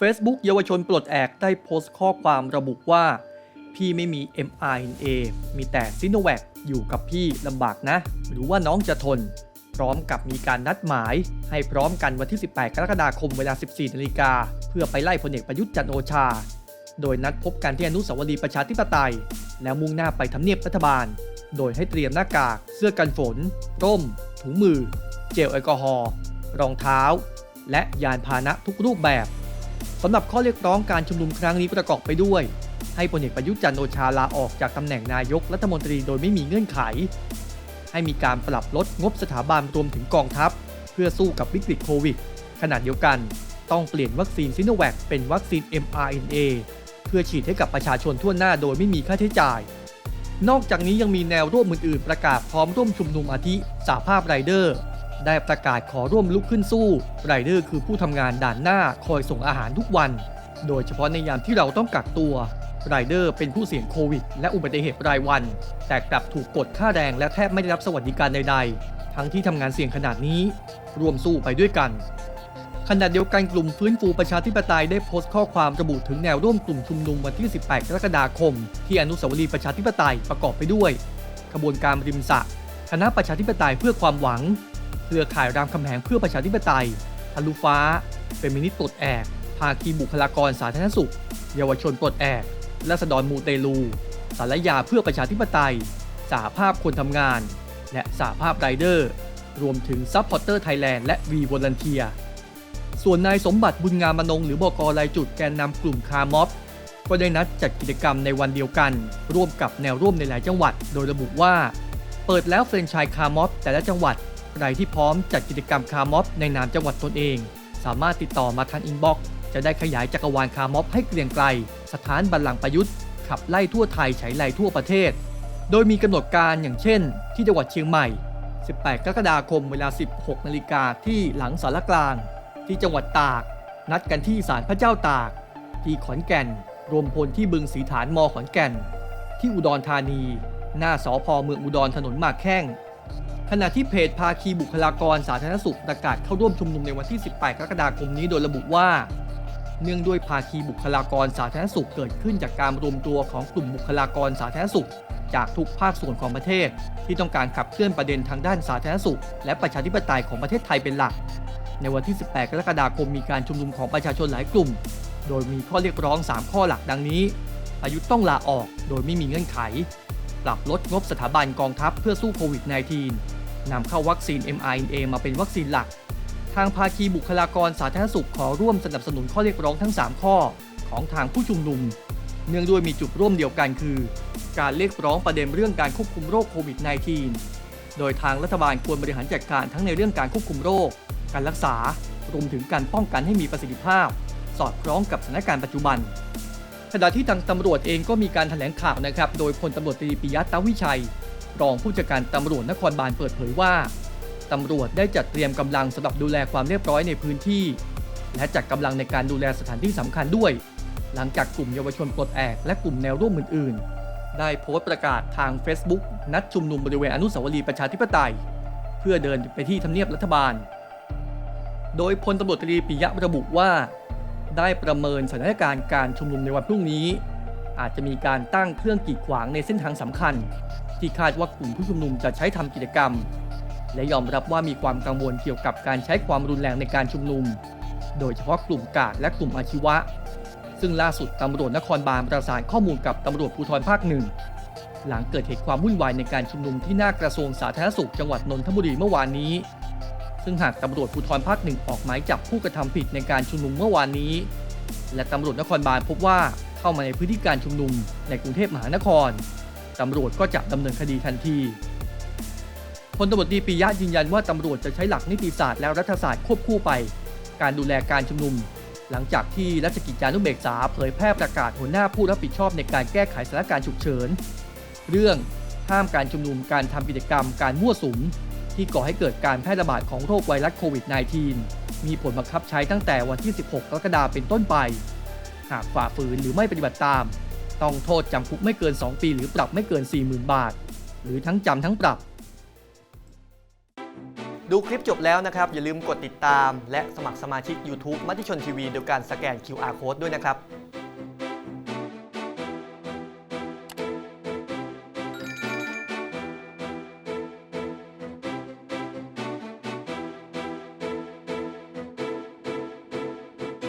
Facebook เยาวชนปลดแอกได้โพสต์ข้อความระบุว่า พี่ไม่มี mRNA มีแต่ซิโนแวคอยู่กับพี่ลำบากนะ หรือว่าน้องจะทน พร้อมกับมีการนัดหมาย ให้พร้อมกันวันที่ 18 กรกฎาคมเวลา 14 นาฬิกา เพื่อไปไล่พลเอกประยุทธ์จันโอชา โดยนัดพบกันที่อนุสาวรีย์ประชาธิปไตย แล้วมุ่งหน้าไปทำเนียบรัฐบาล โดยให้เตรียมหน้ากาก เสื้อกันฝน ร่ม ถุงมือ เจลแอลกอฮอล์ รองเท้า และยานพาหนะทุกรูปแบบ สำหรับข้อเรียกร้องการชุมนุมครั้งนี้ประกอบไปด้วย ให้พลเอกประยุทธ์จันทร์โอชาลาออกจากตำแหน่งนายกรัฐมนตรีโดยไม่มีเงื่อนไข ให้มีการปรับลดงบสถาบันรวมถึงกองทัพ เพื่อสู้กับวิกฤตโควิด ขณะเดียวกัน ต้องเปลี่ยนวัคซีนซิโนแวคเป็นวัคซีน mRNA เพื่อฉีดให้กับประชาชนทั่วหน้าโดยไม่มีค่าใช้จ่าย นอกจากนี้ยังมีแนวร่วมอื่นๆ ประกาศพร้อมร่วมชุมนุมอาทิสาภาพไรเดอร์ ได้ประกาศขอร่วมลุกขึ้นสู้ไรเดอร์คือผู้ทำงานด่านหน้าคอยส่งอาหารทุกวัน โดยเฉพาะในยามที่เราต้องกักตัวไรเดอร์เป็นผู้เสี่ยงโควิด และอุบัติเหตุรายวัน แต่กลับถูกกดค่าแรงและแทบไม่ได้รับสวัสดิการใดๆ ทั้งที่ทำงานเสี่ยงขนาดนี้รวมสู้ไปด้วยกันขณะเดียวกันกลุ่มฟื้นฟูประชาธิปไตยได้โพสต์ข้อความระบุถึงแนวร่วมกลุ่มชุมนุมวันที่ 18 กรกฎาคม ที่อนุสาวรีย์ประชาธิปไตยประกอบไปด้วย ขบวนการริมสระคณะประชาธิปไตยเพื่อความหวัง เครือข่ายรามคำแหงเพื่อประชาธิปไตยทะลุฟ้าเฟมินิตปลดแอก ภาคีบุคลากรสาธารณสุข เยาวชนปลดแอกและสดรมูเตลู สารยาเพื่อประชาธิปไตยสหภาพคนทำงาน และสหภาพไรเดอร์ รวมถึงซัพพอร์เตอร์ไทยแลนด์และวีวอลันเทีย ส่วนนายสมบัติบุญงามมนงหรือบกรายจุดแกนนำกลุ่มคาร์ม็อบก็ได้นัดจัดกิจกรรมในวันเดียวกัน ร่วมกับแนวร่วมในหลายจังหวัด โดยระบุว่า เปิดแล้วเฟรนไชส์คาร์ม็อบแต่ละจังหวัด รที่พร้อมจัดกิจกรรมคาร์ม็อบในนามจังหวัดตนเอง สามารถติดต่อมาทางอินบ็อกซ์จะได้ขยายจักรวาลคาร์ม็อบให้เกรียงไกล สถานบัลลังก์ประยุทธ์ ขับไล่ทั่วไทยใช้ไล่ทั่วประเทศ โดยมีกำหนดการอย่างเช่น ที่จังหวัดเชียงใหม่ 18 กรกฎาคมเวลา 16 นาฬิกาที่หลังสารกลาง ที่จังหวัดตาก นัดกันที่ศาลพระเจ้าตาก ที่ขอนแก่น รวมพลที่บึงสีฐานมอขอนแก่น ที่อุดรธานี หน้าสอพอเมืองอุดรถนนมากแข้ง ขณะที่เพจภาคีบุคลากรสาธารณสุขประกาศเข้าร่วมชุมนุมในวันที่ 18 กรกฎาคมนี้โดยระบุว่า เนื่องด้วยภาคีบุคลากรสาธารณสุขเกิดขึ้นจากการรวมตัวของกลุ่มบุคลากรสาธารณสุข จากทุกภาคส่วนของประเทศ ที่ต้องการขับเคลื่อนประเด็นทางด้านสาธารณสุข และประชาธิปไตยของประเทศไทยเป็นหลัก ในวันที่ 18 กรกฎาคมมีการชุมนุมของประชาชนหลายกลุ่ม โดยมีข้อเรียกร้อง 3 ข้อหลักดังนี้ประยุทธ์ต้องลาออกโดยไม่มีเงื่อนไข ปรับลดงบสถาบันกองทัพเพื่อสู้โควิด -19 นำเข้าวัคซีน mRNA มาเป็นวัคซีนหลัก ทางภาคีบุคลากรสาธารณสุขขอร่วมสนับสนุนข้อเรียกร้องทั้ง 3 ข้อของทางผู้ชุมนุม เนื่องด้วยมีจุดร่วมเดียวกันคือ การเรียกร้องประเด็นเรื่องการควบคุมโรคโควิด -19 โดยทางรัฐบาลควรบริหารจัดการทั้งในเรื่องการควบคุมโรค การรักษารวมถึงการป้องกันให้มีประสิทธิภาพ สอดคล้องกับสถานการณ์ปัจจุบันขณะที่ทางตำรวจเองก็มีการแถลงข่าวนะครับ โดยพลตำรวจตรีปิยะตาวิชัย รองผู้จัดการตำรวจนครบาลเปิดเผยว่าตำรวจได้จัดเตรียมกำลังสำหรับดูแลความเรียบร้อยในพื้นที่ และจัดกำลังในการดูแลสถานที่สำคัญด้วย หลังจากกลุ่มเยาวชนปลดแอกและกลุ่มแนวร่วมอื่น ๆ ได้โพสต์ประกาศทาง Facebook นัดชุมนุมบริเวณอนุสาวรีย์ประชาธิปไตย เพื่อเดินไปที่ทำเนียบรัฐบาล โดยพลตำรวจตรีปิยะระบุว่า ได้ประเมินสถานการณ์การชุมนุมในวันพรุ่งนี้ อาจจะมีการตั้งเครื่องกีดขวางในเส้นทางสำคัญ ที่คาดว่ากลุ่มผู้ชุมนุมจะใช้ทำกิจกรรม และยอมรับว่ามีความกังวลเกี่ยวกับการใช้ความรุนแรงในการชุมนุม โดยเฉพาะกลุ่มกาดและกลุ่มอาชีวะ ซึ่งล่าสุดตำรวจนครบาลประสานข้อมูลกับตำรวจภูธรภาคหนึ่งหลังเกิดเหตุความวุ่นวายในการชุมนุมที่หน้ากระทรวงสาธารณสุขจังหวัดนนทบุรีเมื่อวานนี้ ซึ่งหากตำรวจภูธรภาคหนึ่งออกหมายจับผู้กระทำผิดในการชุมนุมเมื่อวานนี้ และตำรวจนครบาลพบว่าเข้ามาในพื้นที่การชุมนุมในกรุงเทพมหานคร ตำรวจก็จะดำเนินคดีทันทีพลตำรวจดีปิยะยืนยันว่าตำรวจจะใช้หลักนิติศาสตร์และรัฐศาสตร์ควบคู่ไป การดูแลการชุมนุม หลังจากที่รัชกิจจานุเบกษาเผยแพร่ประกาศหัวหน้าผู้รับผิดชอบในการแก้ไขสถานการณ์ฉุกเฉิน เรื่องห้ามการชุมนุมการทำกิจกรรมการมั่วสุม ที่ก่อให้เกิดการแพร่ระบาดของโรคไวรัสโควิด -19 มีผลบังคับใช้ตั้งแต่วันที่ 16 กรกฎาคมเป็นต้นไป หากฝ่าฝืนหรือไม่ปฏิบัติตาม ต้องโทษจำคุกไม่เกิน 2 ปี หรือปรับไม่เกิน 40,000 บาท หรือทั้งจำทั้งปรับ ดูคลิปจบแล้วนะครับ อย่าลืมกดติดตาม และสมัครสมาชิก YouTube มติชนทีวีโดยการสแกน QR Code ด้วยนะครับ